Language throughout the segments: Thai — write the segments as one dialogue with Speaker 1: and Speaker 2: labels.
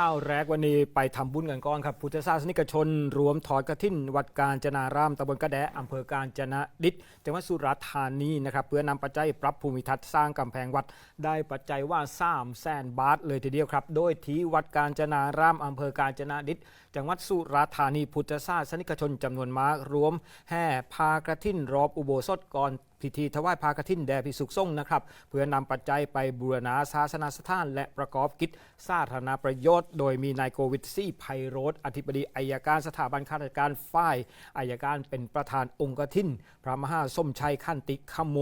Speaker 1: อ้าวแรกวันนี้ไปทำบุญกันก่อนครับพุทธศาสนิกชน รวมถอดกระทิ้นวัดกาญจนารามตำบลกระแดะอำเภอกาญจนดิษจังหวัดสุราษฎร์ธานีนะครับเพื่อนำปัจจัยปรับภูมิทัศน์สร้างกำแพงวัดได้ปัจจัยว่า3 0 0แสนบาทเลยทีเดียวครับ โดยที่วัดกาญจนารามอำเภอกาญจนดิษจังหวัดสุราษฎร์ธานีพุทธศาสนิกชนจำนวนมากรวมแห่พากระทิ้นรอบอุโบสถก่อน พิธีถวายพากฐินแด่พิสุขสงฆ์นะครับ เพื่อนำปัจจัยไปบูรณาศาสนาสถาน และประกอบกิจสาธารณประโยชน์ โดยมีนายโกวิทซี่ไพโรธอธิบดีอายการสถาบันข้าราชการฝ่ายอายการเป็นประธานองค์กฐิน พระมหาสมชัยขันติขโม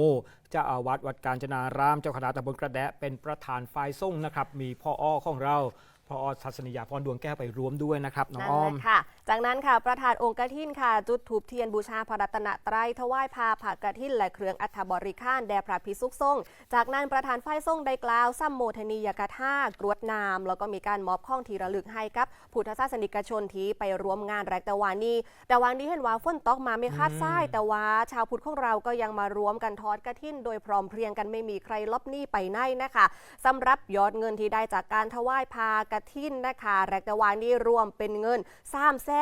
Speaker 1: เจ้าอาวาสวัดกาญจนาราม เจ้าคณะตำบลกระแดะเป็นประธานฝ่ายส่งนะครับ มีพ่ออ้อของเราพ่ออ้อทัศนียาพรดวงแก้วไปรวมด้วยนะครับน้องอ้อม
Speaker 2: ค่ะจากนั้นค่ะประธานองค์กฐินค่ะ จุดถูปเทียนบูชาพระรัตนตรัยถวายพาผักกฐินและเครื่องอัฐบริขารแด่พระพิสุขทรงฆ์จากนั้นประธานฝ่ายทรงได้กล่าวซ้ำโมทนียกถากรวดนามแล้วก็มีการมอบข้องทีระลึกให้กับพุทธศาสนิกชนที่ไปร่วมงานแรกแต่วานี้ แต่วันนี้เห็นว่าฝนตกมาไม่คาดทรายแต่ว่าชาวพุทธของเราก็ยังมารวมกันทอดกระถินโดยพร้อมเพรียงกันไม่มีใครลบหนี้ไปไหนนะคะสำหรับยอดเงินที่ได้จากการถวายพากระถินนะคะแรกแต่วานี้รวมเป็นเงิน3 5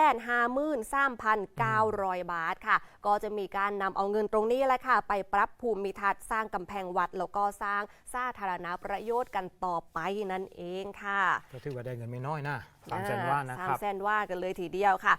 Speaker 2: 3 900บาทค่ะ ก็จะมีการนำเอาเงินตรงนี้แหละค่ะ ไปปรับภูมิทัศน์สร้างกำแพงวัด แล้วก็สร้างสาธารณประโยชน์กันต่อไปนั่นเองค่ะ
Speaker 1: ก็ถือว่าได้เงินไม่น้อยนะสามแสนว่านะ
Speaker 2: สา
Speaker 1: ค
Speaker 2: ม
Speaker 1: รับ
Speaker 2: แสนว่ากันเลยทีเดียวค่ะ